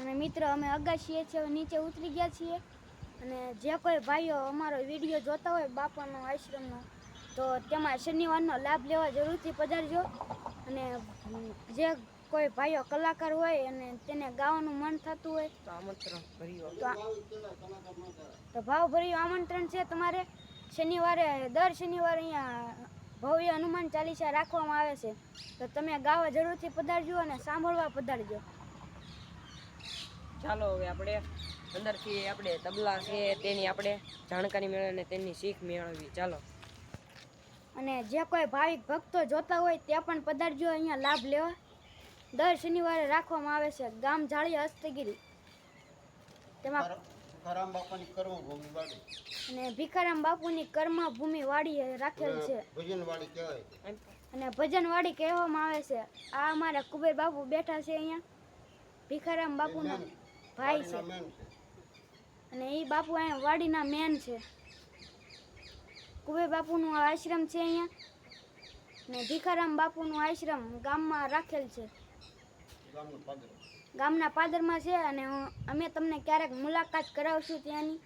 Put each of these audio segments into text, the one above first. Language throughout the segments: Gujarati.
અને મિત્ર અમે અગાશીએ છીએ નીચે ઉતરી ગયા છીએ. અને જે કોઈ ભાઈઓ અમારો વીડિયો જોતા હોય બાપાનો આશ્રમનો તો તેમાં શનિવારનો લાભ લેવા જરૂરથી પધારજો. અને જે કોઈ ભાઈઓ કલાકાર હોય અને તેને ગાવાનું મન થતું હોય તો આમંત્રણ તો ભાવભર્યું આમંત્રણ છે તમારે. શનિવારે દર શનિવારે અહીંયા ભવ્ય હનુમાન ચાલીસા રાખવામાં આવે છે. તો તમે ગાવા જરૂરથી પધારજો અને સાંભળવા પધારજો. ચાલો હવે આપણે અંદરથી આપણે તબલા છે તેની આપણે જાણકારી મેળવી અને તેની શીખ મેળવી ચાલો. અને જે કોઈ ભાવિક ભક્તો જોતા હોય તે પણ પધારજો અહીંયા લાભ લેવા. દર શનિવારે રાખવામાં આવે છે ગામ જાળી હસ્તગીરી. તેમાં ખરામ બાપાની કર્મભૂમિ વાડી અને ભીખારામ બાપુની કર્મભૂમિ વાડી રાખેલ છે. ભજન વાડી કહેવાય અને અને ભજનવાડી કહેવામાં આવે છે. આ અમારા કુબેર બાપુ બેઠા છે અહીંયા. ભીખારામ બાપુના. ભાઈ છે. અને એ બાપુ અહીંયા વાડીના મેન છે. કુબે બાપુનું આશ્રમ છે અહીંયા. ને ભીખારામ બાપુનું આશ્રમ ગામમાં રાખેલ છે. ગામના પાદરમાં છે અને અમે તમને ક્યારેક મુલાકાત કરાવશું ત્યાંની.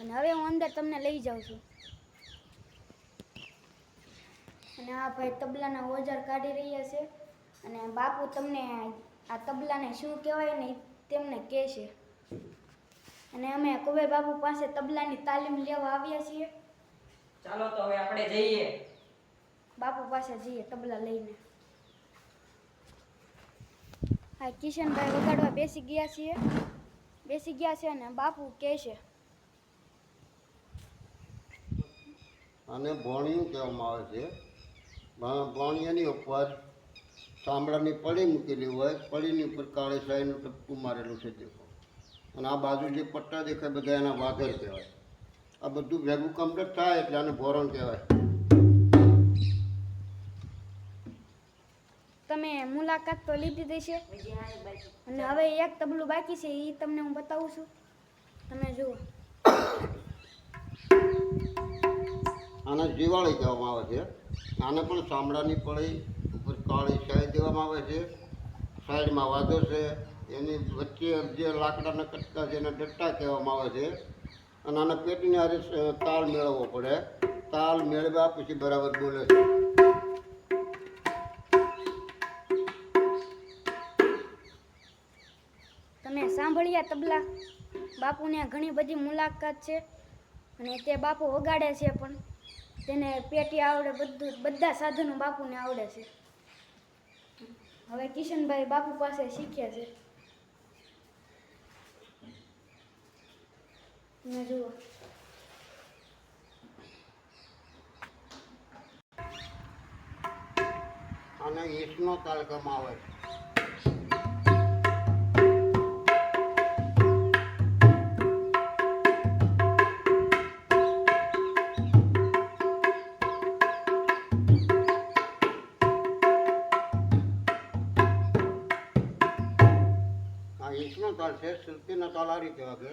અને હવે હું અંદર તમને લઈ જાઉં છું. અને આ ભાઈ તબલાના ઓજાર કાઢી રહ્યા છે. અને બાપુ તમને આ તબલાને શું કહેવાય ને તેમને કહે છે. અને અમે કુબેર બાબુ પાસે તબલાની તાલીમ લેવા આવ્યા છીએ. ચાલો તો હવે આપણે જઈએ. બાપુ પાસે જઈએ તબલા લઈને. હા કિશનભાઈ વગાડવા બેસી ગયા છીએ. બેસી ગયા છે અને બાપુ કહે છે. આને ભોણિયું કહેવામાં આવે છે. ભોણિયાની ઉપર ચામડાની પળી મૂકેલી હોય પળીની ઉપર કાળી શાહીનું ટપકું મારેલું છે દેખો. અને આ બાજુ જે પટ્ટા દેખાય બધા એના વાઘર કહેવાય. આ બધું ભેગું કમ્પ્લીટ થાય એટલે આને ભોરણ કહેવાય. તમે મુલાકાત તો લીધી દેશે અને હવે એક તબલું બાકી છે એ તમને હું બતાવું છું. તમે જુઓ. આને જીવાળી કહેવામાં આવે છે. આને પણ ચામડાની ઉપર કાળી શાહી દેવામાં આવે છે, સાઈડમાં વાદો છે, એની વચ્ચે જે લાકડાના કટકા એને ડટ્ટા કહેવામાં આવે છે. અને આના પેટની હારે તાલ મેળવવો પડે. તાલ મેળવ્યા પછી બરાબર બોલે છે. તમે સાંભળ્યા તબલા? બાપુને ઘણી બધી મુલાકાત છે અને તે બાપુ વગાડે છે પણ તેને પેટી આવડે બધું, બધા સાધનો બાપુને આવડે છે. હવે કિશનભાઈ બાપુ પાસે શીખ્યા છે. તમે જુઓ. અને ઈસનો તાલ ગમાવે છે. તાલ છે શિલ્પીનો તાલ આ રીતે વાગે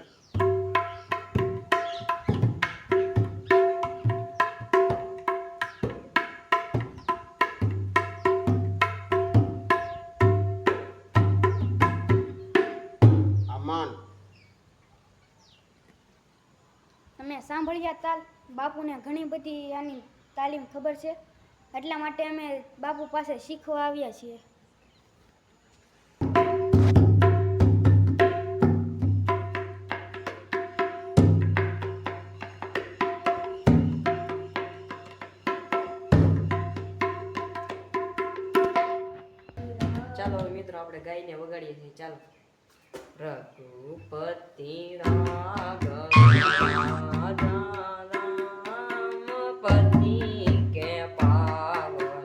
આમાન સાંભળ્યા તાલ, બાપુને ઘણી બધી આની તાલીમ ખબર છે? એટલા માટે અમે બાપુ પાસે શીખવા આવ્યા છીએ. ચાલો હવે મિત્રો આપણે ગાયને વગાડીએ છીએ. ચાલો. રઘુપતિ રામપતિ કે પાવન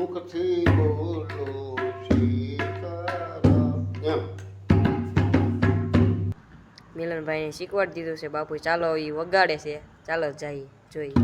મુખથી બોલો એમ. મિલનભાઈને શીખવાડી દીધું છે બાપુ ચાલો એ વગાડે છે. ચાલો, જઈ જોઈએ